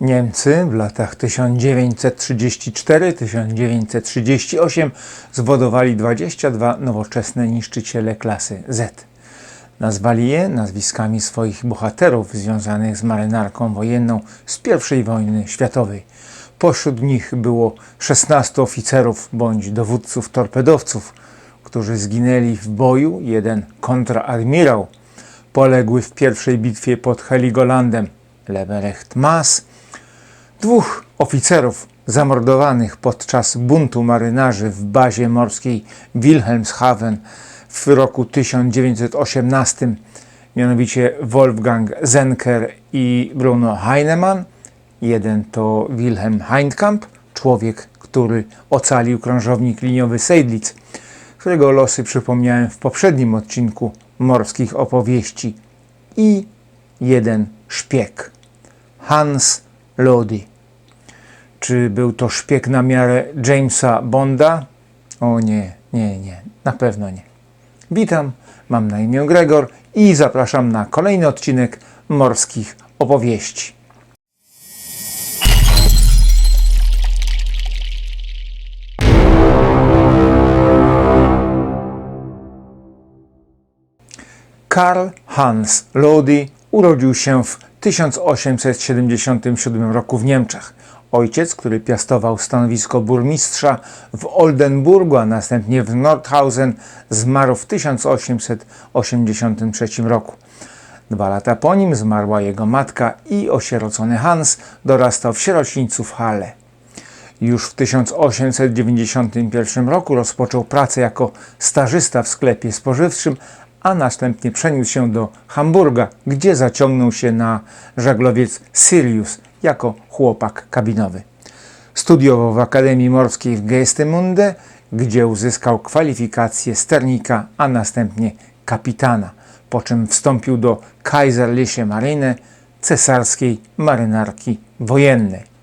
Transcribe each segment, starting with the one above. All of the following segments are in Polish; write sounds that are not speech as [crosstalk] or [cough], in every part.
Niemcy w latach 1934-1938 zwodowali 22 nowoczesne niszczyciele klasy Z. Nazwali je nazwiskami swoich bohaterów związanych z marynarką wojenną z I wojny światowej. Pośród nich było 16 oficerów bądź dowódców torpedowców, którzy zginęli w boju, jeden kontradmirał, poległy w pierwszej bitwie pod Heligolandem, Leberecht Maas, dwóch oficerów zamordowanych podczas buntu marynarzy w bazie morskiej Wilhelmshaven w roku 1918, mianowicie Wolfgang Zenker i Bruno Heinemann. Jeden to Wilhelm Heindkamp, człowiek, który ocalił krążownik liniowy Seydlitz, którego losy przypomniałem w poprzednim odcinku morskich opowieści. I jeden szpieg, Hans Lodi. Czy był to szpieg na miarę Jamesa Bonda? O nie, nie, nie, na pewno nie. Witam, mam na imię Gregor i zapraszam na kolejny odcinek morskich opowieści. Karl Hans Lodi urodził się w 1877 roku w Niemczech. Ojciec, który piastował stanowisko burmistrza w Oldenburgu, a następnie w Nordhausen, zmarł w 1883 roku. Dwa lata po nim zmarła jego matka i osierocony Hans dorastał w sierocińcu w Halle. Już w 1891 roku rozpoczął pracę jako stażysta w sklepie spożywczym, a następnie przeniósł się do Hamburga, gdzie zaciągnął się na żaglowiec Sirius jako chłopak kabinowy. Studiował w Akademii Morskiej w Geestemunde, gdzie uzyskał kwalifikację sternika, a następnie kapitana, po czym wstąpił do Kaiserliche Marine, cesarskiej marynarki wojennej.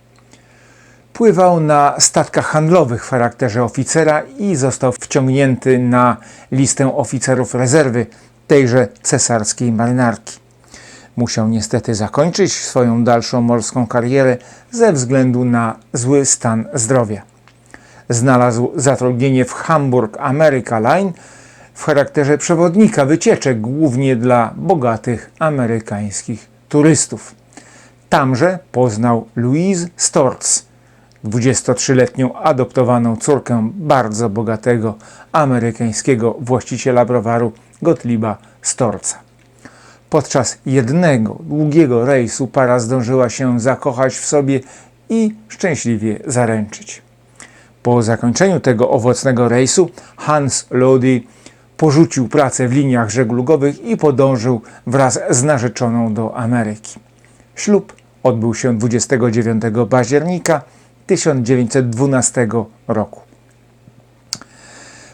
Pływał na statkach handlowych w charakterze oficera i został wciągnięty na listę oficerów rezerwy tejże cesarskiej marynarki. Musiał niestety zakończyć swoją dalszą morską karierę ze względu na zły stan zdrowia. Znalazł zatrudnienie w Hamburg America Line w charakterze przewodnika wycieczek głównie dla bogatych amerykańskich turystów. Tamże poznał Louise Storz, 23-letnią adoptowaną córkę bardzo bogatego amerykańskiego właściciela browaru Gottlieba Storca. Podczas jednego długiego rejsu para zdążyła się zakochać w sobie i szczęśliwie zaręczyć. Po zakończeniu tego owocnego rejsu Hans Lodi porzucił pracę w liniach żeglugowych i podążył wraz z narzeczoną do Ameryki. Ślub odbył się 29 października 1912 roku.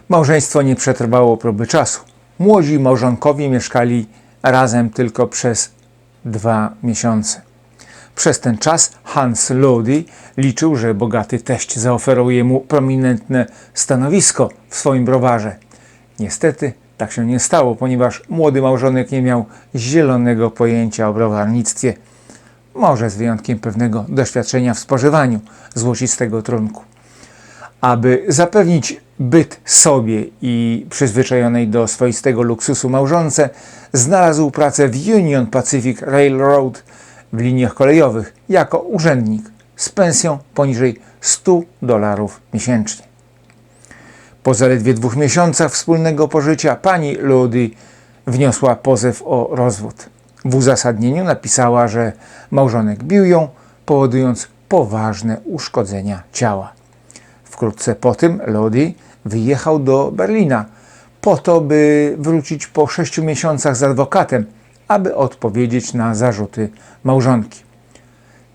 Małżeństwo nie przetrwało próby czasu. Młodzi małżonkowie mieszkali razem tylko przez dwa miesiące. Przez ten czas Hans Lodi liczył, że bogaty teść zaoferuje mu prominentne stanowisko w swoim browarze. Niestety tak się nie stało, ponieważ młody małżonek nie miał zielonego pojęcia o browarnictwie, może z wyjątkiem pewnego doświadczenia w spożywaniu złocistego trunku. Aby zapewnić byt sobie i przyzwyczajonej do swoistego luksusu małżonce, znalazł pracę w Union Pacific Railroad w liniach kolejowych jako urzędnik z pensją poniżej 100 dolarów miesięcznie. Po zaledwie dwóch miesiącach wspólnego pożycia pani Lody wniosła pozew o rozwód. W uzasadnieniu napisała, że małżonek bił ją, powodując poważne uszkodzenia ciała. Wkrótce po tym Lodi wyjechał do Berlina po to, by wrócić po sześciu miesiącach z adwokatem, aby odpowiedzieć na zarzuty małżonki.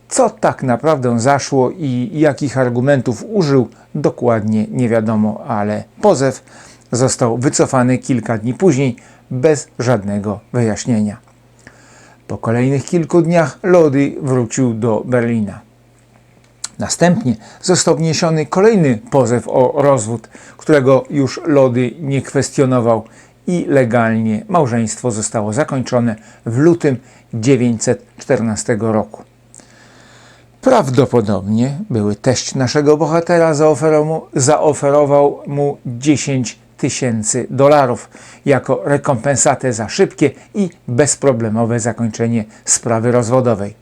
Co tak naprawdę zaszło i jakich argumentów użył, dokładnie nie wiadomo, ale pozew został wycofany kilka dni później bez żadnego wyjaśnienia. Po kolejnych kilku dniach Lodi wrócił do Berlina. Następnie został wniesiony kolejny pozew o rozwód, którego już Lody nie kwestionował i legalnie małżeństwo zostało zakończone w lutym 1914 roku. Prawdopodobnie były teść naszego bohatera zaoferował mu, zaoferował mu 10 tysięcy dolarów jako rekompensatę za szybkie i bezproblemowe zakończenie sprawy rozwodowej.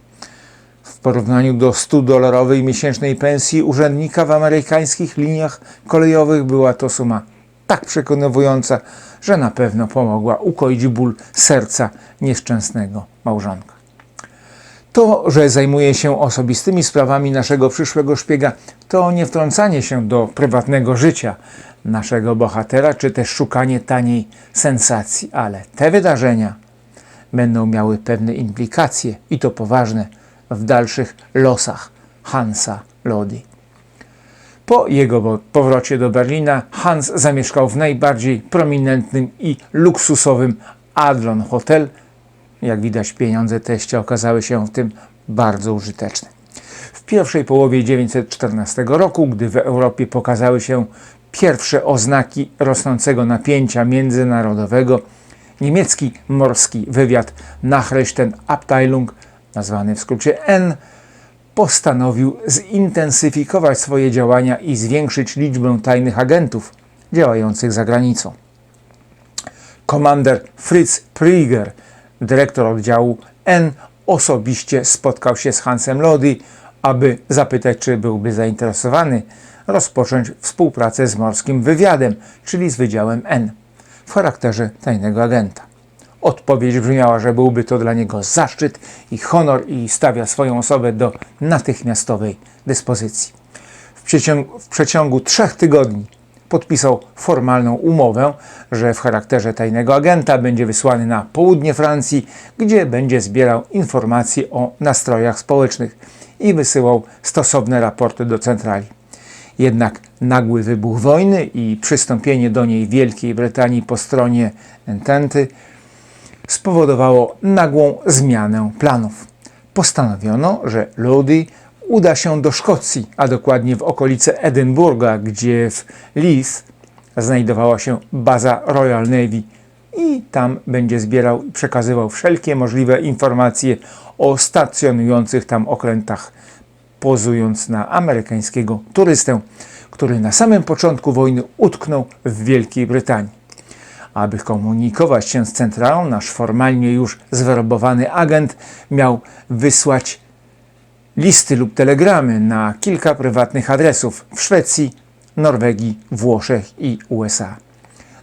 W porównaniu do 100-dolarowej miesięcznej pensji urzędnika w amerykańskich liniach kolejowych była to suma tak przekonująca, że na pewno pomogła ukoić ból serca nieszczęsnego małżonka. To, że zajmuje się osobistymi sprawami naszego przyszłego szpiega, to nie wtrącanie się do prywatnego życia naszego bohatera, czy też szukanie taniej sensacji, ale te wydarzenia będą miały pewne implikacje i to poważne w dalszych losach Hansa Lodi. Po jego powrocie do Berlina Hans zamieszkał w najbardziej prominentnym i luksusowym Adlon Hotel. Jak widać, pieniądze teścia okazały się w tym bardzo użyteczne. W pierwszej połowie 1914 roku, gdy w Europie pokazały się pierwsze oznaki rosnącego napięcia międzynarodowego, niemiecki morski wywiad Nachrichtenabteilung, nazwany w skrócie N, postanowił zintensyfikować swoje działania i zwiększyć liczbę tajnych agentów działających za granicą. Komander Fritz Prieger, dyrektor oddziału N, osobiście spotkał się z Hansem Lodi, aby zapytać, czy byłby zainteresowany rozpocząć współpracę z morskim wywiadem, czyli z Wydziałem N, w charakterze tajnego agenta. Odpowiedź brzmiała, że byłby to dla niego zaszczyt i honor i stawia swoją osobę do natychmiastowej dyspozycji. W przeciągu, w przeciągu trzech tygodni podpisał formalną umowę, że w charakterze tajnego agenta będzie wysłany na południe Francji, gdzie będzie zbierał informacje o nastrojach społecznych i wysyłał stosowne raporty do centrali. Jednak nagły wybuch wojny i przystąpienie do niej Wielkiej Brytanii po stronie Ententy spowodowało nagłą zmianę planów. Postanowiono, że Lodi uda się do Szkocji, a dokładnie w okolice Edynburga, gdzie w Leith znajdowała się baza Royal Navy i tam będzie zbierał i przekazywał wszelkie możliwe informacje o stacjonujących tam okrętach, pozując na amerykańskiego turystę, który na samym początku wojny utknął w Wielkiej Brytanii. Aby komunikować się z centralą, nasz formalnie już zwerbowany agent miał wysłać listy lub telegramy na kilka prywatnych adresów w Szwecji, Norwegii, Włoszech i USA.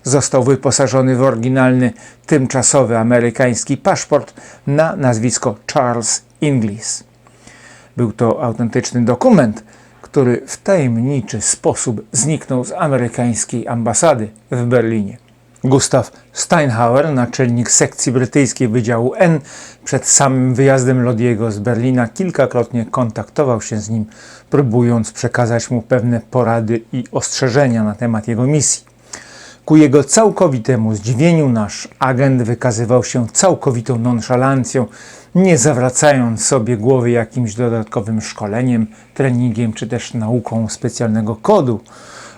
Został wyposażony w oryginalny, tymczasowy amerykański paszport na nazwisko Charles Inglis. Był to autentyczny dokument, który w tajemniczy sposób zniknął z amerykańskiej ambasady w Berlinie. Gustav Steinhauer, naczelnik sekcji brytyjskiej Wydziału N, przed samym wyjazdem Lodiego z Berlina kilkakrotnie kontaktował się z nim, próbując przekazać mu pewne porady i ostrzeżenia na temat jego misji. Ku jego całkowitemu zdziwieniu nasz agent wykazywał się całkowitą nonszalancją, nie zawracając sobie głowy jakimś dodatkowym szkoleniem, treningiem czy też nauką specjalnego kodu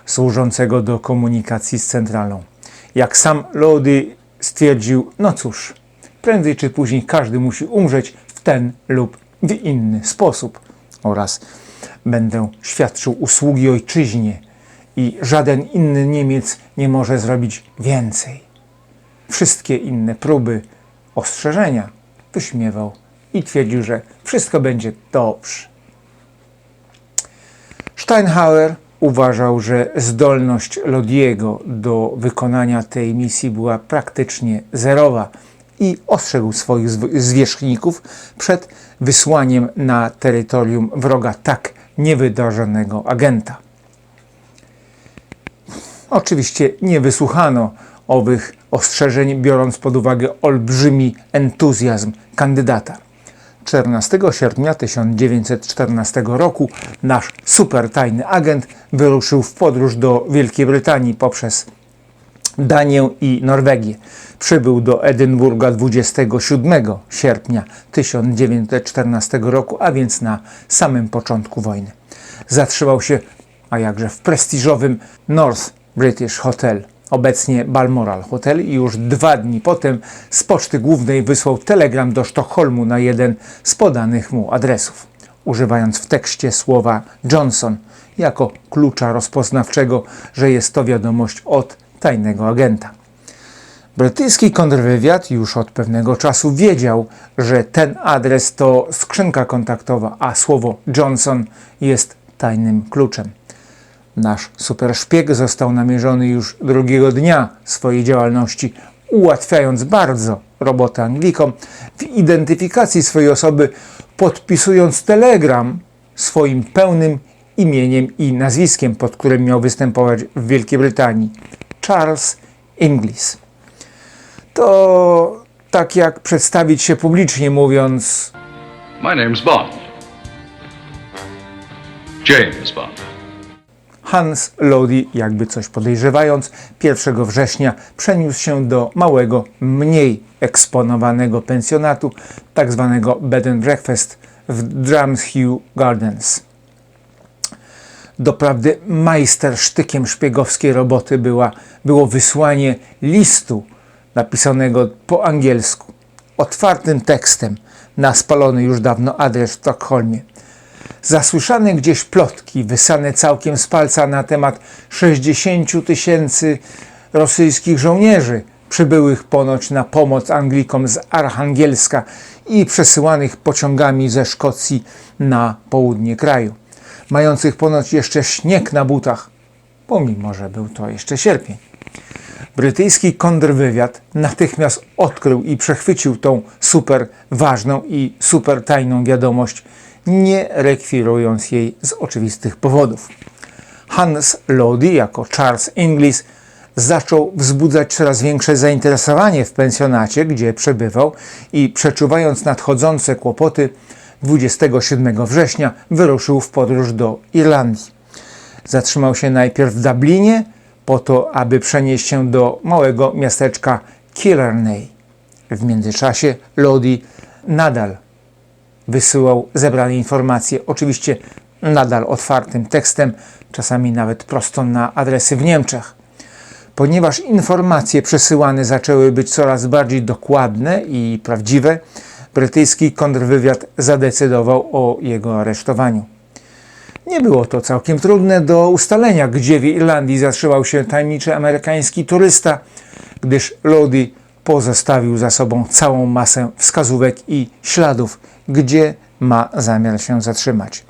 służącego do komunikacji z centralą. Jak sam Lody stwierdził, no cóż, prędzej czy później każdy musi umrzeć w ten lub w inny sposób. Oraz będę świadczył usługi ojczyźnie i żaden inny Niemiec nie może zrobić więcej. Wszystkie inne próby ostrzeżenia wyśmiewał i twierdził, że wszystko będzie dobrze. Steinhauer uważał, że zdolność Lodiego do wykonania tej misji była praktycznie zerowa i ostrzegł swoich zwierzchników przed wysłaniem na terytorium wroga tak niewydarzonego agenta. Oczywiście nie wysłuchano owych ostrzeżeń, biorąc pod uwagę olbrzymi entuzjazm kandydata. 14 sierpnia 1914 roku nasz supertajny agent wyruszył w podróż do Wielkiej Brytanii poprzez Danię i Norwegię. Przybył do Edynburga 27 sierpnia 1914 roku, a więc na samym początku wojny. Zatrzymał się, a jakże w prestiżowym North British Hotel obecnie Balmoral Hotel i już dwa dni potem z poczty głównej wysłał telegram do Sztokholmu na jeden z podanych mu adresów. używając w tekście słowa Johnson jako klucza rozpoznawczego, że jest to wiadomość od tajnego agenta. Brytyjski kontrwywiad już od pewnego czasu wiedział, że ten adres to skrzynka kontaktowa, a słowo Johnson jest tajnym kluczem. Nasz superszpieg został namierzony już drugiego dnia swojej działalności, ułatwiając bardzo robotę Anglikom w identyfikacji swojej osoby, podpisując telegram swoim pełnym imieniem i nazwiskiem, pod którym miał występować w Wielkiej Brytanii Charles Inglis. To tak jak przedstawić się publicznie, mówiąc My name's Bond. James Bond. Hans Lodi, jakby coś podejrzewając, 1 września przeniósł się do małego, mniej eksponowanego pensjonatu, tak zwanego bed and breakfast w Drumshew Gardens. Doprawdy majstersztykiem szpiegowskiej roboty była, było wysłanie listu napisanego po angielsku, otwartym tekstem na spalony już dawno adres w Sztokholmie. Zasłyszane gdzieś plotki, wysane całkiem z palca na temat 60 tysięcy rosyjskich żołnierzy, przybyłych ponoć na pomoc Anglikom z Archangielska i przesyłanych pociągami ze Szkocji na południe kraju, mających ponoć jeszcze śnieg na butach, pomimo że był to jeszcze sierpień. Brytyjski kontrwywiad natychmiast odkrył i przechwycił tą super ważną i super tajną wiadomość, nie rekwirując jej z oczywistych powodów. Hans Lodi jako Charles Inglis zaczął wzbudzać coraz większe zainteresowanie w pensjonacie, gdzie przebywał i przeczuwając nadchodzące kłopoty, 27 września wyruszył w podróż do Irlandii. Zatrzymał się najpierw w Dublinie, po to, aby przenieść się do małego miasteczka Killarney. W międzyczasie Lodi nadal wysyłał zebrane informacje, oczywiście nadal otwartym tekstem, czasami nawet prosto na adresy w Niemczech. Ponieważ informacje przesyłane zaczęły być coraz bardziej dokładne i prawdziwe, brytyjski kontrwywiad zadecydował o jego aresztowaniu. Nie było to całkiem trudne do ustalenia, gdzie w Irlandii zatrzymał się tajemniczy amerykański turysta, gdyż Lodi pozostawił za sobą całą masę wskazówek i śladów, gdzie ma zamiar się zatrzymać.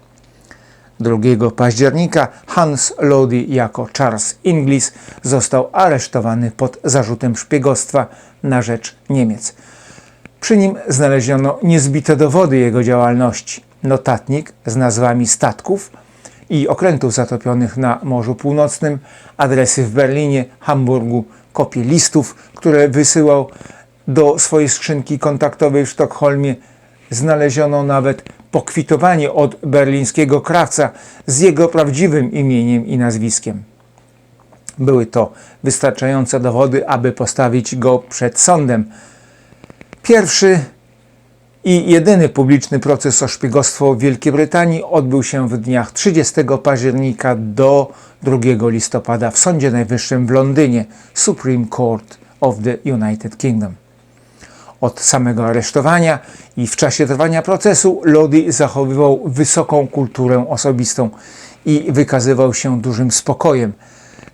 2 października Hans Lodi jako Charles Inglis został aresztowany pod zarzutem szpiegostwa na rzecz Niemiec. Przy nim znaleziono niezbite dowody jego działalności. Notatnik z nazwami statków i okrętów zatopionych na Morzu Północnym, adresy w Berlinie, Hamburgu, kopie listów, które wysyłał do swojej skrzynki kontaktowej w Sztokholmie. Znaleziono nawet pokwitowanie od berlińskiego krawca z jego prawdziwym imieniem i nazwiskiem. Były to wystarczające dowody, aby postawić go przed sądem. Pierwszy i jedyny publiczny proces o szpiegostwo w Wielkiej Brytanii odbył się w dniach 30 października do 2 listopada w Sądzie Najwyższym w Londynie, Supreme Court of the United Kingdom. Od samego aresztowania i w czasie trwania procesu Lodi zachowywał wysoką kulturę osobistą i wykazywał się dużym spokojem,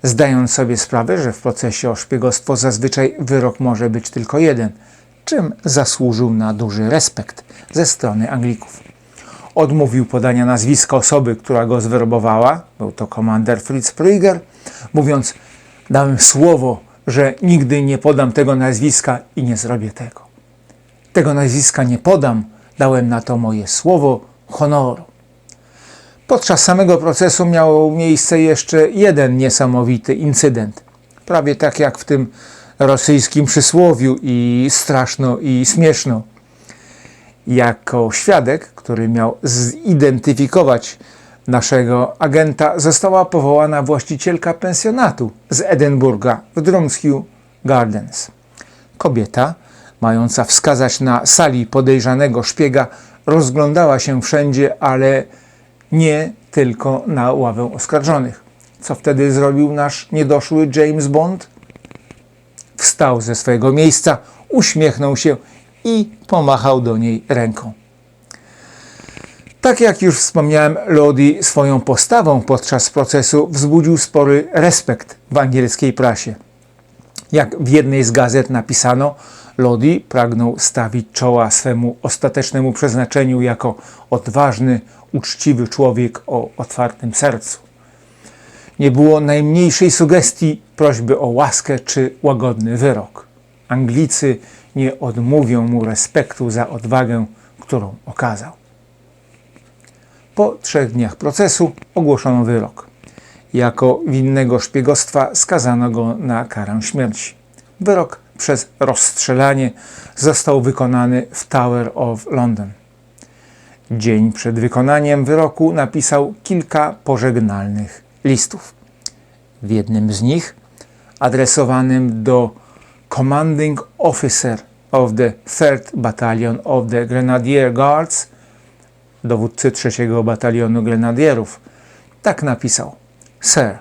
zdając sobie sprawę, że w procesie o szpiegostwo zazwyczaj wyrok może być tylko jeden – czym zasłużył na duży respekt ze strony Anglików. Odmówił podania nazwiska osoby, która go zwerbowała, był to komander Fritz Prüger, mówiąc: Dałem słowo, że nigdy nie podam tego nazwiska i nie zrobię tego. Tego nazwiska nie podam, dałem na to moje słowo honoru. Podczas samego procesu miał miejsce jeszcze jeden niesamowity incydent. Prawie tak jak w tym rosyjskim przysłowiu i straszno i śmieszno. Jako świadek, który miał zidentyfikować naszego agenta, została powołana właścicielka pensjonatu z Edynburga w Drumshew Gardens. Kobieta, mająca wskazać na sali podejrzanego szpiega, rozglądała się wszędzie, ale nie tylko na ławę oskarżonych. Co wtedy zrobił nasz niedoszły James Bond? Wstał ze swojego miejsca, uśmiechnął się i pomachał do niej ręką. Tak jak już wspomniałem, Lodi swoją postawą podczas procesu wzbudził spory respekt w angielskiej prasie. Jak w jednej z gazet napisano, Lodi pragnął stawić czoła swemu ostatecznemu przeznaczeniu jako odważny, uczciwy człowiek o otwartym sercu. Nie było najmniejszej sugestii prośby o łaskę czy łagodny wyrok. Anglicy nie odmówią mu respektu za odwagę, którą okazał. Po trzech dniach procesu ogłoszono wyrok. Jako winnego szpiegostwa skazano go na karę śmierci. Wyrok przez rozstrzelanie został wykonany w Tower of London. Dzień przed wykonaniem wyroku napisał kilka pożegnalnych listów. W jednym z nich, adresowanym do Commanding Officer of the 3rd Battalion of the Grenadier Guards, dowódcy trzeciego batalionu grenadierów, tak napisał: Sir,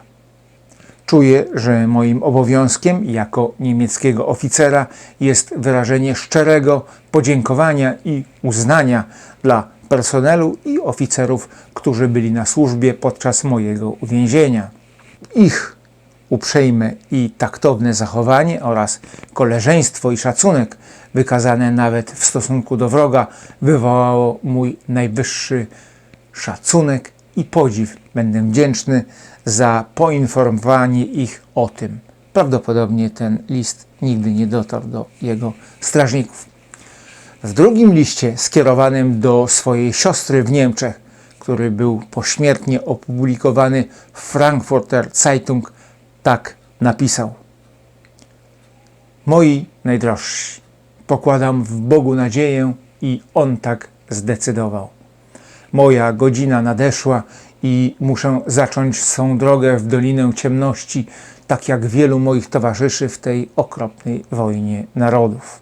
czuję, że moim obowiązkiem jako niemieckiego oficera jest wyrażenie szczerego podziękowania i uznania dla personelu i oficerów, którzy byli na służbie podczas mojego uwięzienia. Ich uprzejme i taktowne zachowanie oraz koleżeństwo i szacunek wykazane nawet w stosunku do wroga wywołało mój najwyższy szacunek i podziw. Będę wdzięczny za poinformowanie ich o tym. Prawdopodobnie ten list nigdy nie dotarł do jego strażników. W drugim liście skierowanym do swojej siostry w Niemczech, który był pośmiertnie opublikowany w Frankfurter Zeitung, tak napisał: Moi najdrożsi, pokładam w Bogu nadzieję i On tak zdecydował. Moja godzina nadeszła i muszę zacząć swą drogę w Dolinę Ciemności, tak jak wielu moich towarzyszy w tej okropnej wojnie narodów.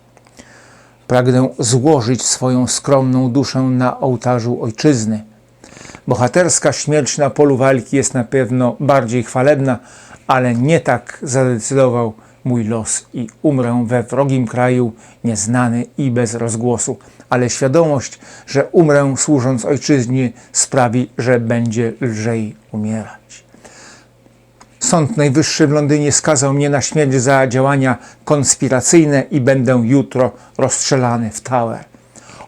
Pragnę złożyć swoją skromną duszę na ołtarzu ojczyzny. Bohaterska śmierć na polu walki jest na pewno bardziej chwalebna, ale nie tak zadecydował mój los i umrę we wrogim kraju, nieznany i bez rozgłosu. Ale świadomość, że umrę służąc ojczyźnie, sprawi, że będzie lżej umierać. Sąd Najwyższy w Londynie skazał mnie na śmierć za działania konspiracyjne i będę jutro rozstrzelany w Tower.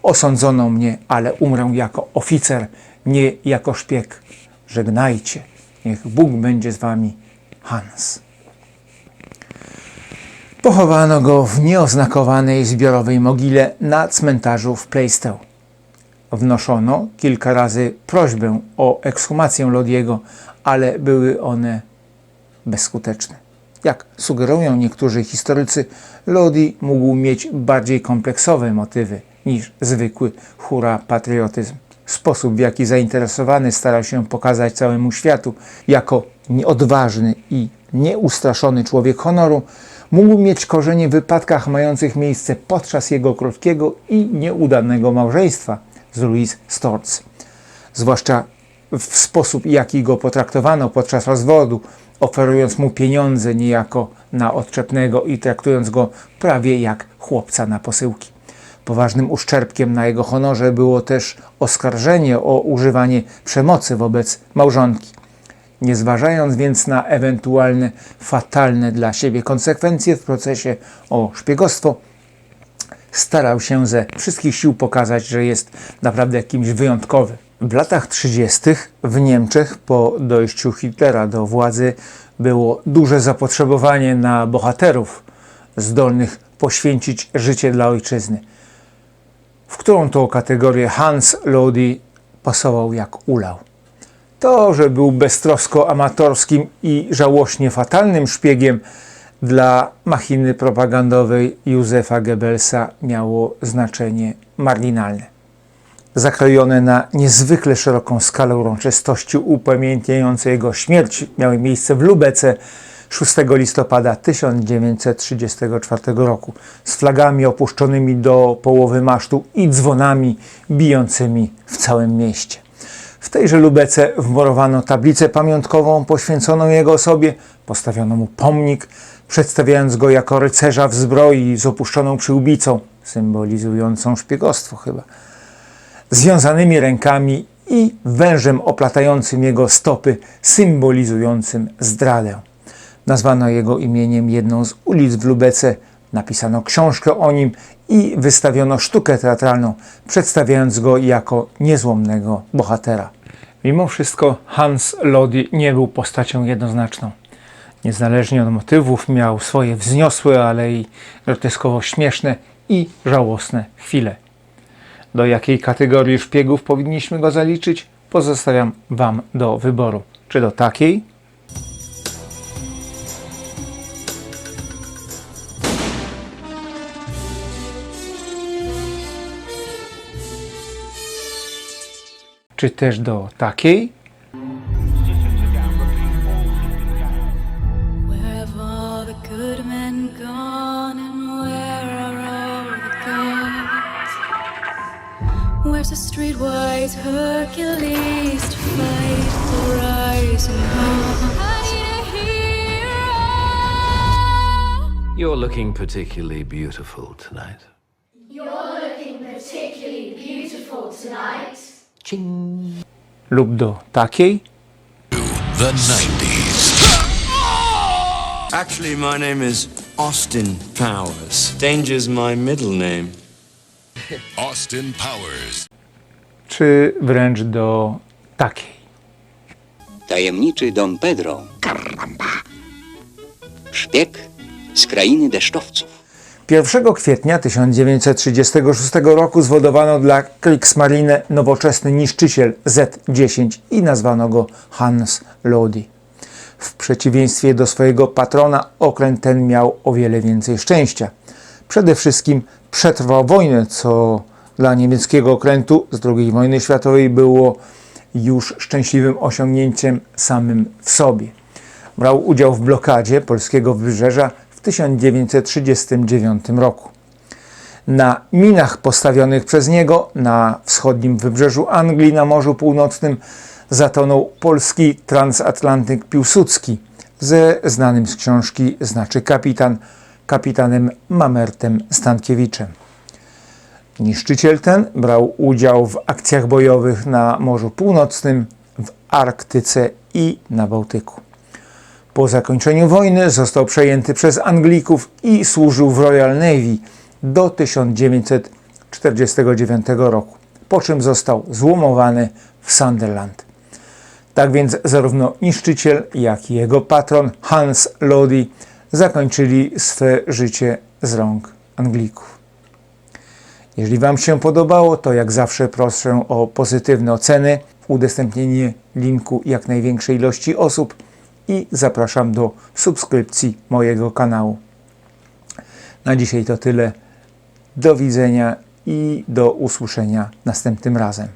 Osądzono mnie, ale umrę jako oficer, nie jako szpieg. Żegnajcie. Niech Bóg będzie z wami. Hans. Pochowano go w nieoznakowanej zbiorowej mogile na cmentarzu w Plaistow. Wnoszono kilka razy prośbę o ekshumację Lodiego, ale były one bezskuteczne. Jak sugerują niektórzy historycy, Lodi mógł mieć bardziej kompleksowe motywy niż zwykły hura patriotyzm. Sposób, w jaki zainteresowany starał się pokazać całemu światu jako nieodważny i nieustraszony człowiek honoru, mógł mieć korzenie w wypadkach mających miejsce podczas jego krótkiego i nieudanego małżeństwa z Louise Storz. Zwłaszcza w sposób, jaki go potraktowano podczas rozwodu, oferując mu pieniądze niejako na odczepnego i traktując go prawie jak chłopca na posyłki. Poważnym uszczerbkiem na jego honorze było też oskarżenie o używanie przemocy wobec małżonki. Nie zważając więc na ewentualne fatalne dla siebie konsekwencje w procesie o szpiegostwo, starał się ze wszystkich sił pokazać, że jest naprawdę kimś wyjątkowym. W latach 30. w Niemczech po dojściu Hitlera do władzy było duże zapotrzebowanie na bohaterów zdolnych poświęcić życie dla ojczyzny. W którą to kategorię Hans Lodi pasował jak ulał. To, że był beztrosko amatorskim i żałośnie fatalnym szpiegiem dla machiny propagandowej Józefa Goebbelsa miało znaczenie marginalne. Zakrojone na niezwykle szeroką skalę uroczystości upamiętniające jego śmierć miały miejsce w Lubece 6 listopada 1934 roku z flagami opuszczonymi do połowy masztu i dzwonami bijącymi w całym mieście. W tejże Lubece wmurowano tablicę pamiątkową poświęconą jego osobie, postawiono mu pomnik, przedstawiając go jako rycerza w zbroi z opuszczoną przyłbicą, symbolizującą szpiegostwo chyba, związanymi rękami i wężem oplatającym jego stopy, symbolizującym zdradę. Nazwano jego imieniem jedną z ulic w Lubece, napisano książkę o nim i wystawiono sztukę teatralną, przedstawiając go jako niezłomnego bohatera. Mimo wszystko Hans Lodi nie był postacią jednoznaczną. Niezależnie od motywów miał swoje wzniosłe, ale i groteskowo śmieszne i żałosne chwile. Do jakiej kategorii szpiegów powinniśmy go zaliczyć, pozostawiam Wam do wyboru. Czy do takiej, czy też do takiej. Where's the streetwise Hercules to fight the rising hero? You're looking particularly beautiful tonight. You're looking particularly beautiful tonight. Lub do takiej, The 90s. Actually, my name is Austin Powers. Danger's my middle name. [laughs] Austin Powers. czy wręcz do takiej. Tajemniczy Don Pedro. Szpieg z krainy deszczowców. 1 kwietnia 1936 roku zwodowano dla Kriegsmarine nowoczesny niszczyciel Z-10 i nazwano go Hans Lodi. W przeciwieństwie do swojego patrona okręt ten miał o wiele więcej szczęścia. Przede wszystkim przetrwał wojnę, co dla niemieckiego okrętu z II wojny światowej było już szczęśliwym osiągnięciem samym w sobie. Brał udział w blokadzie polskiego wybrzeża w 1939 roku. Na minach postawionych przez niego na wschodnim wybrzeżu Anglii na Morzu Północnym zatonął polski transatlantyk Piłsudski ze znanym z książki znaczy kapitan, kapitanem Mamertem Stankiewiczem. Niszczyciel ten brał udział w akcjach bojowych na Morzu Północnym, w Arktyce i na Bałtyku. Po zakończeniu wojny został przejęty przez Anglików i służył w Royal Navy do 1949 roku, po czym został złomowany w Sunderland. Tak więc zarówno niszczyciel, jak i jego patron Hans Lodi zakończyli swe życie z rąk Anglików. Jeżeli Wam się podobało, to jak zawsze proszę o pozytywne oceny, udostępnienie linku jak największej ilości osób i zapraszam do subskrypcji mojego kanału. Na dzisiaj to tyle. Do widzenia i do usłyszenia następnym razem.